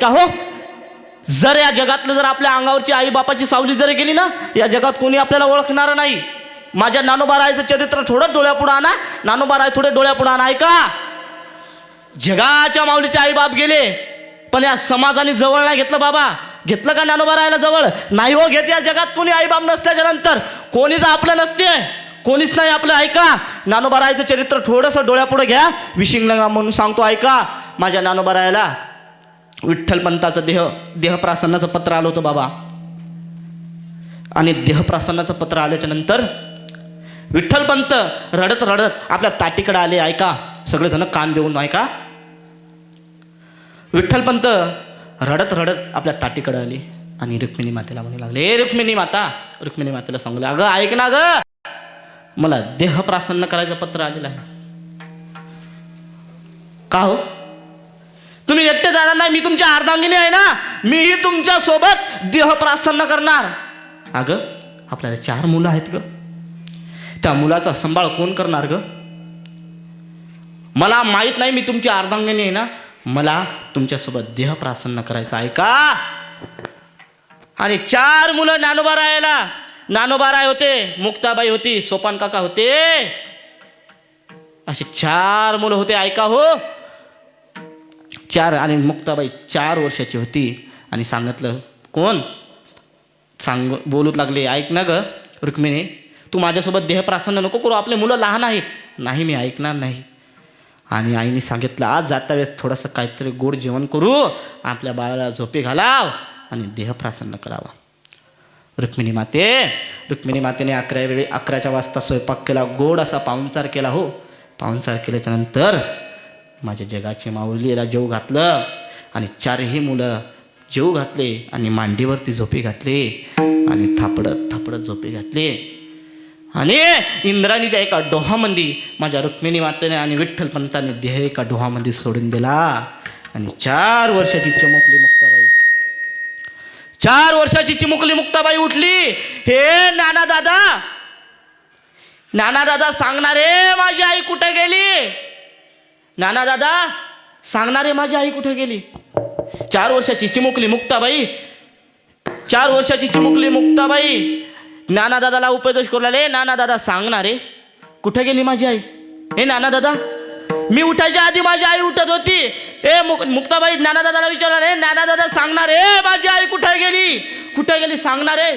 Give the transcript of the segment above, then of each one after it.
का हो? जर या जगातलं जर आपल्या अंगावरची आई बापाची सावली जरी गेली ना या जगात कोणी आपल्याला ओळखणार नाही. माझ्या नानोबारायचं चरित्र थोडं डोळ्यापुढं आणा. नानोबाराय थोडे डोळ्यापुढं आणा ऐका. जगाच्या माऊलीचे आई बाप गेले पण या समाजाने जवळ नाही घेतलं बाबा. घेतलं का नानोबारायला जवळ? नाही हो घेत या जगात कोणी आई बाप नंतर. कोणीच आपलं नसते. कोणीच नाही आपलं ऐका. नानोबारायचं चरित्र थोडंसं डोळ्यापुढं घ्या. विशिंगला म्हणून सांगतो ऐका. माझ्या नानोबारायला विठ्ठलपंताचं देह देहप्रासन्नाचं पत्र आलं होतं बाबा. आणि देहप्रासन्नाचं पत्र आल्याच्यानंतर विठ्ठलपंत रडत रडत आपल्या ताटीकडे आले ऐका सगळेजण कान देऊन ऐका. विठ्ठलपंत रडत रडत आपल्या ताटीकडे आले आणि रुक्मिणी मातेला म्हणू लागले ए रुक्मिणी माता रुक्मिणी मातेला सांगले अगं ऐक ना ग. मला देहप्रासन्न करायचं पत्र आलेलं आहे. का हो? तुम्ही एकटे जाणार नाही मी तुमच्या अर्धांगिनी आहे ना. मीही तुमच्यासोबत देह प्रासन्न करणार. अगं आपल्याला चार मुलं आहेत ग. त्या मुलाचा सांभाळ कोण करणार ग? मला माहीत नाही मी तुमची अर्धांगिनी आहे ना. मला तुमच्यासोबत देह प्रासन्न करायचं आहे का? आणि चार मुलं नानोबा रायला नानोबा राय होते मुक्ताबाई होती सोपान काका होते. असे चार मुलं होते ऐका हो. चार आणि मुक्ताबाई चार वर्षाची होती. आणि सांगितलं कोण? सांग बोलूत लागले ऐक ना ग रुक्मिणी तू माझ्यासोबत देहप्रासन्न नको करू आपले मुलं लहान आहेत. नाही मी ऐकणार नाही. आणि आईने सांगितलं आज जाता वेळेस थोडंसं काहीतरी गोड जेवण करू आपल्या बाळाला झोपे घालाव आणि देहप्रासन्न करावा. रुक्मिणी माते रुक्मिणी मातेने अकरा वेळी अकराच्या वाजता स्वयंपाक केला गोड असा पाहुणचार केला हो. पाहुणचार केल्याच्यानंतर माझ्या जगाची माऊलीला जेव घातलं आणि चारही मुलं जेव घातले आणि मांडीवरती झोपी घातली आणि थापडत थापडत झोपी घातले. आणि इंद्राणीच्या एका डोहामध्ये माझ्या रुक्मिणी मातेने आणि विठ्ठल पंताने देह एका डोहामध्ये सोडून दिला. आणि चार वर्षाची चमकली मुक्ताबाई. चार वर्षाची चिमुकली मुक्ताबाई उठली. हे नाना दादा नाना दादा सांगणारे माझी आई कुठे गेली? नाना दादा सांगणारे माझी आई कुठे गेली? चार वर्षाची चिमुकली मुक्ताबाई. चार वर्षाची चिमुकली मुक्ताबाई. नाना दादाला उपदेश करू लागले. नाना दादा सांगणारे कुठे गेली माझी आई? हे नाना दादा मी उठायच्या आधी माझी आई उठत होती. ए मुक मुक्ताबाई नाना दादाला विचारणार हे नाना दादा सांगणार ए माझी आई कुठे गेली? कुठे गेली सांगणार? रे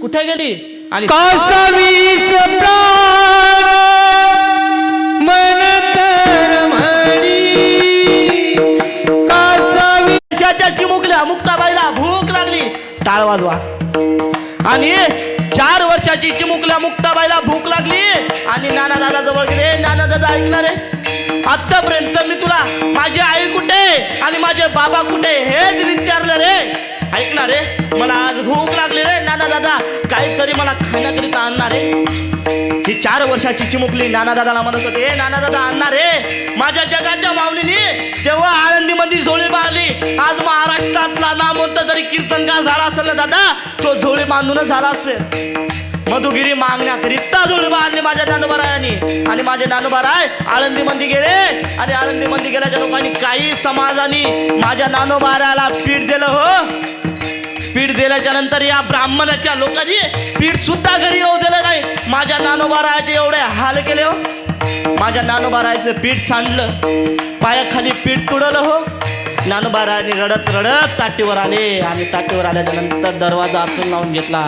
कुठे गेली? आणि टाळ वाजवा. आणि चार वर्षाची चिमुकल्या मुक्ताबाईला भूक लागली. आणि नाना दादा जवळ गेले. नाना दादा ऐकणार रे आतापर्यंत मी तुला माझी आई कुठे? आणि माझे बाबा कुठे? हेच विचारलं रे. ऐकणार रे मला आज भूक लागली रे नाना दादा. काहीतरी मला खाण्याकरिता आणणार आहे. ही चार वर्षाची चिमुकली नाना दादाला म्हणत होते हे नाना दादा आणणार रे माझ्या जगाच्या माऊलीने तेव्हा आळंदीमध्ये झोळी बाळली आज महाराष्ट्रातला नामवंत जरी कीर्तनकार झाला असेल ना दादा तो झोळी बांधूनच झाला असेल. मधुगिरी मागण्यात रित्ता झोळी बांधली माझ्या नानोबारायांनी आणि माझे नानूबाराय आळंदी मंदी गेले. आणि आळंदीमध्ये गेल्याच्या लोकांनी काही समाजाने माझ्या नानोबाराला पीठ दिलं हो. पीठ दिल्याच्या नंतर या ब्राह्मणाच्या लोकांची पीठ सुद्धा घरी येऊ दिलं नाही. माझ्या नानोबाराचे एवढे हाल केले हो. माझ्या नानोबारायचं पीठ सांडलं. पायाखाली पीठ तुडलं हो. ज्ञानोबाराने रडत रडत ताटीवर आले. आणि ताटीवर आल्याच्या दरवाजा आतून लावून घेतला.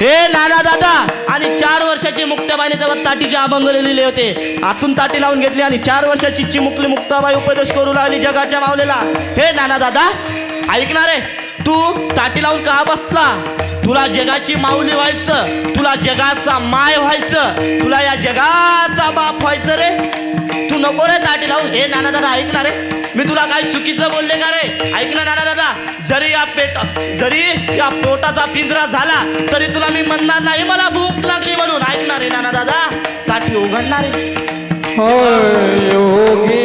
हे नाना दादा आणि चार वर्षाची मुक्ताबाईने तेव्हा ताटीचे अभंग लिहिले होते. आतून ताटी लावून घेतली आणि चार वर्षाची चिमुकली मुक्ताबाई उपदेश करू लागली जगाच्या मावलेला. हे नाना दादा ऐकणार आहे? तू ताटी लावून का बसला? तुला जगाची माऊली व्हायचं तुला जगाचा माय व्हायचं तुला या जगाचा बाप व्हायचं रे. तू नको रे ताटी लावून. हे नाना दादा ऐकणार रे? मी तुला काही चुकीचं बोलले का रे? ऐक ना नाना दादा? जरी या पेट जरी या पोटाचा पिंजरा झाला तरी तुला मी म्हणणार नाही. मला भूक लागली म्हणून. ऐकणार रे नाना दादा? ताटी उघडणार रे होय योगी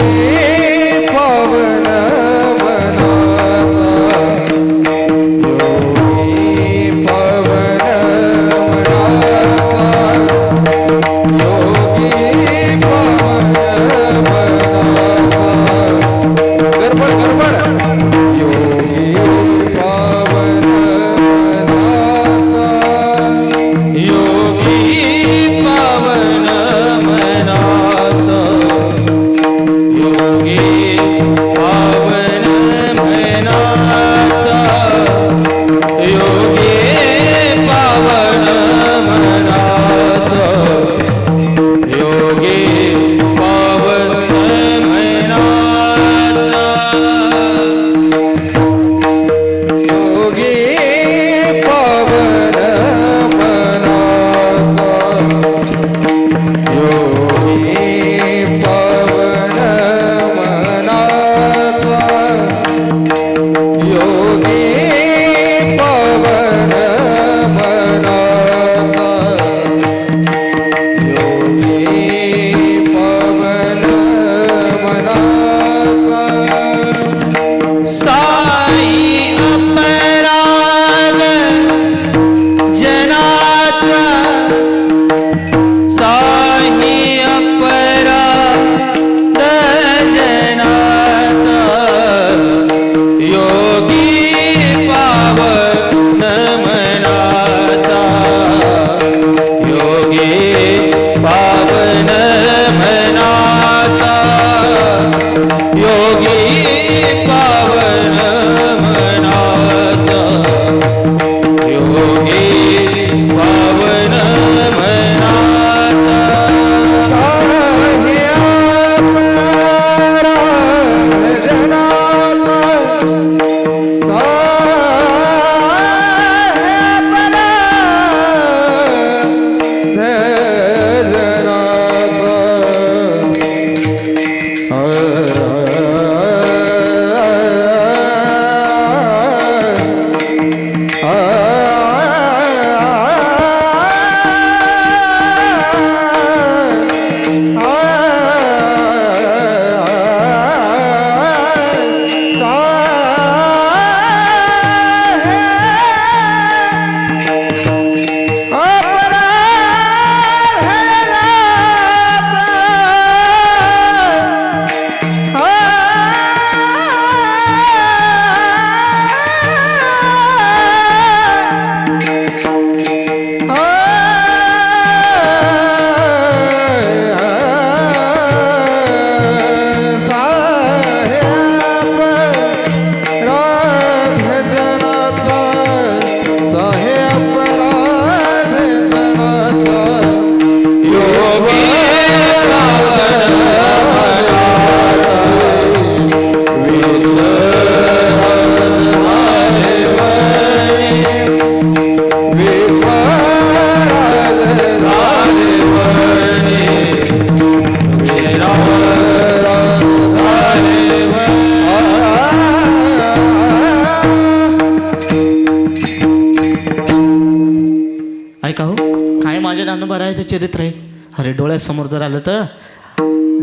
काय भरायचं चरित्र आहे. अरे डोळ्यासमोर जर आलं तर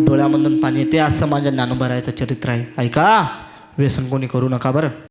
डोळ्यामधून पाणी येते असं माझ्या ज्ञानोबरायचं चरित्र आहे. ऐका व्यसन कोणी करू नका बरं.